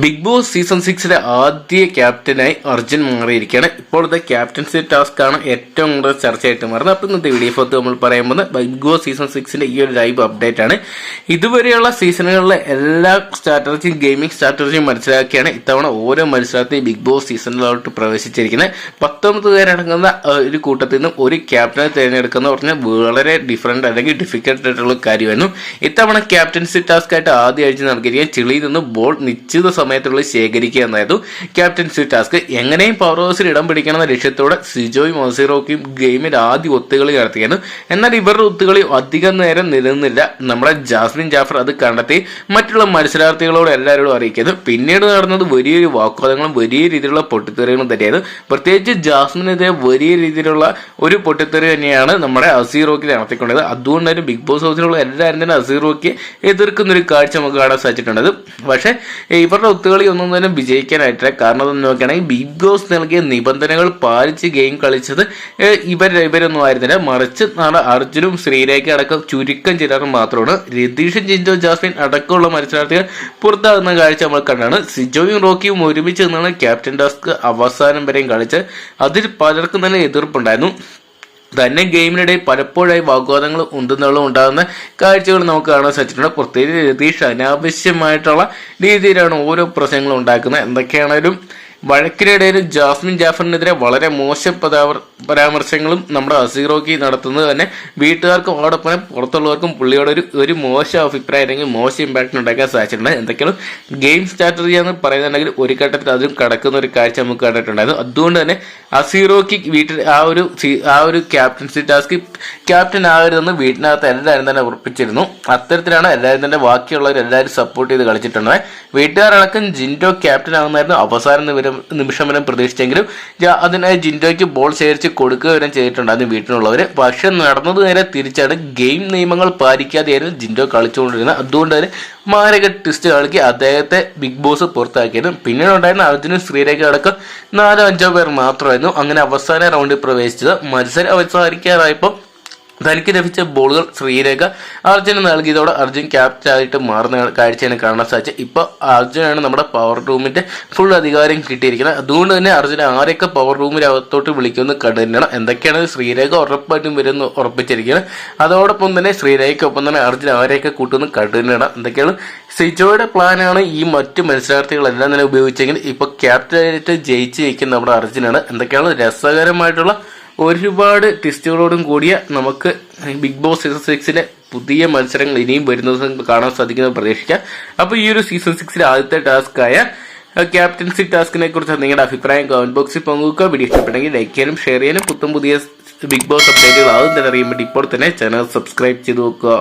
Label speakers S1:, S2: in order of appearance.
S1: Big boss season സിക്സിലെ ആദ്യ ക്യാപ്റ്റനായി അർജുൻ മാറിയിരിക്കുകയാണ്. ഇപ്പോഴത്തെ ക്യാപ്റ്റൻസി ടാസ്ക് ആണ് ഏറ്റവും കൂടുതൽ ചർച്ചയായിട്ട് മാറുന്നത്. അപ്പോൾ ഇന്നത്തെ വീഡിയോ ഫോത്ത് നമ്മൾ പറയാൻ പോകുന്നത് ബിഗ് ബോസ് സീസൺ സിക്സിന്റെ ഈ ഒരു ലൈവ് അപ്ഡേറ്റ് ആണ്. ഇതുവരെയുള്ള സീസണുകളിലെ എല്ലാ സ്ട്രാറ്റജിയും ഗെയിമിംഗ് സ്ട്രാറ്റജിയും മനസ്സിലാക്കിയാണ് ഇത്തവണ ഓരോ മത്സരത്തെയും ബിഗ് ബോസ് സീസണിലോട്ട് പ്രവേശിച്ചിരിക്കുന്നത്. പത്തൊമ്പത് പേരടങ്ങുന്ന ഒരു കൂട്ടത്തിൽ നിന്നും ഒരു ക്യാപ്റ്റനെ തിരഞ്ഞെടുക്കുന്ന പറഞ്ഞാൽ വളരെ ഡിഫറെന്റ് അല്ലെങ്കിൽ ഡിഫിക്കൽട്ട് ആയിട്ടുള്ള കാര്യമായിരുന്നു. ഇത്തവണ ക്യാപ്റ്റൻസി ടാസ്ക് ആയിട്ട് ആദ്യ ആഴ്ച നൽകിയിരിക്കുക ചിളിയിൽ നിന്ന് ബോൾ നിശ്ചിത സമയത്തുള്ളിൽ ശേഖരിക്കുക എന്നായിരുന്നു ക്യാപ്റ്റൻസി ടാസ്ക് എങ്ങനെയും പവർ ഹൗസിൽ ഇടം പിടിക്കണമെന്ന ലക്ഷ്യത്തോടെ സിജോയും മൊസിറോക്കും ഗെയിമിൽ ആദ്യ ഒത്തുകളി നടത്തിയായിരുന്നു എന്നാൽ ഇവരുടെ ഒത്തുകളി അധികം നേരം നിലനിന്നില്ല. നമ്മുടെ ജാസ്മിൻ ജാഫർ അത് കണ്ടെത്തി മറ്റുള്ള മത്സരാർത്ഥികളോട് എല്ലാവരോടും അറിയിക്കുന്നു. പിന്നീട് നടന്നത് വലിയൊരു വാക്കുവാദങ്ങളും വലിയ രീതിയിലുള്ള പൊട്ടിത്തെറികളും തന്നെയായിരുന്നു. പ്രത്യേകിച്ച് ജാസ്മിനെതിരെ വലിയ രീതിയിലുള്ള ഒരു പൊട്ടിത്തെറി തന്നെയാണ് നമ്മുടെ അസീറോക്കി നടത്തിക്കൊണ്ടത്. അതുകൊണ്ട് തന്നെ ബിഗ് ബോസ് ഹൗസിലുള്ള എല്ലാവരും തന്നെ അസീറോക്കി എതിർക്കുന്ന ഒരു കാഴ്ച നമുക്ക് കാണാൻ സാധിച്ചിട്ടുണ്ട്. പക്ഷേ ഇവരുടെ ഒത്തുകളി ഒന്നും തന്നെ വിജയിക്കാനായിട്ടില്ല. കാരണം എന്ന് നോക്കുകയാണെങ്കിൽ ബിഗ് ബോസ് നൽകിയ നിബന്ധനകൾ പാലിച്ച് ഗെയിം കളിച്ചത് ഇവർ ഇവരൊന്നും ആയിരുന്നില്ല. മറിച്ച് നാളെ അർജുനും ശ്രീരേഖ അടക്കം ചുരുക്കം ചിലർ മാത്രമാണ്. രതീഷും ജിൻജോ ജാസ്മിൻ അടക്കമുള്ള മത്സരാർത്ഥികൾ പുറത്താകുന്ന കാഴ്ച നമ്മൾ കണ്ടാണ്. സിജോയും റോക്കിയും ഒരുമിച്ച് നിന്നാണ് ക്യാപ്റ്റൻ ടാസ്ക് അവസാനം വരെയും കളിച്ചത്. അതിൽ പലർക്കും തന്നെ എതിർപ്പുണ്ടായിരുന്നു. തന്നെ ഗെയിമിനിടെ പലപ്പോഴായി വാഗ്വാദങ്ങൾ ഉണ്ടെന്നുള്ള ഉണ്ടാകുന്ന കാഴ്ചകൾ നമുക്ക് കാണാൻ സാധിച്ചിട്ടുണ്ട്. പ്രത്യേകിച്ച് രതീഷ് അനാവശ്യമായിട്ടുള്ള രീതിയിലാണ് ഓരോ പ്രശ്നങ്ങളും ഉണ്ടാക്കുന്നത്. എന്തൊക്കെയാണേലും വഴക്കിനിടയിലും ജാസ്മിൻ ജാഫറിനെതിരെ വളരെ മോശം പരാമർ പരാമർശങ്ങളും നമ്മുടെ അസീറോക്കി നടത്തുന്നത് തന്നെ വീട്ടുകാർക്കും അതോടൊപ്പം പുറത്തുള്ളവർക്കും പുള്ളിയോട് ഒരു ഒരു മോശം അഭിപ്രായം അല്ലെങ്കിൽ മോശം ഇമ്പാക്ട് ഉണ്ടാക്കാൻ സാധിച്ചിട്ടുണ്ട്. എന്തൊക്കെയാണ് ഗെയിം സ്ട്രാറ്റജി എന്ന് പറയുന്നുണ്ടെങ്കിൽ ഒരു ഘട്ടത്തിൽ അതും കടക്കുന്ന ഒരു കാഴ്ച നമുക്ക് കണ്ടിട്ടുണ്ടായിരുന്നു. അതുകൊണ്ട് തന്നെ അസീറോക്ക് വീട്ടിൽ ആ ഒരു ആ ഒരു ക്യാപ്റ്റൻസി ടാസ്ക് ക്യാപ്റ്റൻ ആകരുതെന്ന് വീട്ടിനകത്ത് എല്ലാവരും തന്നെ ഉറപ്പിച്ചിരുന്നു. അത്തരത്തിലാണ് എല്ലാവരും തന്നെ ബാക്കിയുള്ളവർ എല്ലാവരും സപ്പോർട്ട് ചെയ്ത് കളിച്ചിട്ടുണ്ട് വീട്ടുകാരടക്കം ജിൻഡോ ക്യാപ്റ്റൻ ആകുന്നായിരുന്നു അവസാന നിമിഷം വരെ പ്രതീക്ഷിച്ചെങ്കിലും. അതിനായി ജിൻഡോയ്ക്ക് ബോൾ ശേഖരിച്ച് കൊടുക്കുക വരെ ചെയ്തിട്ടുണ്ടായിരുന്നു വീട്ടിലുള്ളവർ പക്ഷെ നടന്നത് നേരെ തിരിച്ചാണ്. ഗെയിം നിയമങ്ങൾ പാലിക്കാതെയായിരുന്നു ജിൻഡോ കളിച്ചുകൊണ്ടിരുന്നത്. അതുകൊണ്ട് തന്നെ മാരക ട്വിസ്റ്റ് കളിക്ക് അദ്ദേഹത്തെ ബിഗ് ബോസ് പുറത്താക്കിയത്. പിന്നീട് ഉണ്ടായിരുന്ന അർജുനും ശ്രീരേഖ അടക്കം നാലോ അഞ്ചോ പേർ മാത്രമായിരുന്നു. അങ്ങനെ അവസാന റൗണ്ടിൽ പ്രവേശിച്ചത്. മത്സരം അവസാനിക്കാറായപ്പോൾ തനിക്ക് ലഭിച്ച ബോളുകൾ ശ്രീരേഖ അർജുന് നൽകിയതോടെ അർജുൻ ക്യാപ്റ്റനായിട്ട് മാറുന്ന കാഴ്ചയാണ് കാണാൻ സാധിച്ചത്. ഇപ്പോൾ അർജുനാണ് നമ്മുടെ പവർ റൂമിന്റെ ഫുൾ അധികാരം കിട്ടിയിരിക്കുന്നത്. അതുകൊണ്ട് തന്നെ അർജുൻ ആരെയൊക്കെ പവർ റൂമിനകത്തോട്ട് വിളിക്കുമെന്ന് കണ്ടുതന്നെയാണ് എന്തൊക്കെയാണ് ശ്രീരേഖ ഉറപ്പായിട്ടും വരുമെന്ന് ഉറപ്പിച്ചിരിക്കുന്നത്. അതോടൊപ്പം തന്നെ ശ്രീരേഖയ്ക്കൊപ്പം തന്നെ അർജുൻ ആരെയൊക്കെ കൂട്ടുമെന്ന് കണ്ടുതന്നെയാണ് എന്തൊക്കെയാണ് സിജോയുടെ പ്ലാനാണ് ഈ മറ്റു മത്സരാർത്ഥികളെല്ലാം തന്നെ ഉപയോഗിച്ചെങ്കിൽ ഇപ്പോൾ ക്യാപ്റ്റനായിട്ട് ജയിച്ച് നിൽക്കുന്ന നമ്മുടെ അർജുനാണ്. എന്തൊക്കെയാണ് രസകരമായിട്ടുള്ള ഒരുപാട് ട്വിസ്റ്റുകളോടും കൂടിയ നമുക്ക് ബിഗ് ബോസ് സീസൺ സിക്സിലെ പുതിയ മത്സരങ്ങൾ ഇനിയും വരുന്നത് കാണാൻ സാധിക്കുന്നത് പ്രതീക്ഷിക്കാം. അപ്പോൾ ഈ ഒരു സീസൺ സിക്സിലെ ആദ്യത്തെ ടാസ്ക് ആയ ക്യാപ്റ്റൻസി ടാസ്കിനെ കുറിച്ച് നിങ്ങളുടെ അഭിപ്രായം കമന്റ് ബോക്സിൽ പങ്കുവെക്കുക. വീഡിയോ ഇഷ്ടപ്പെട്ടെങ്കിൽ ലൈക്ക് ചെയ്യാനും ഷെയർ ചെയ്യാനും. പുത്തും പുതിയ ബിഗ് ബോസ് അപ്ഡേറ്റുകൾ ആദ്യം തന്നെ അറിയാൻ വേണ്ടി ഇപ്പോൾ തന്നെ ചാനൽ സബ്സ്ക്രൈബ് ചെയ്ത് വെക്കുക.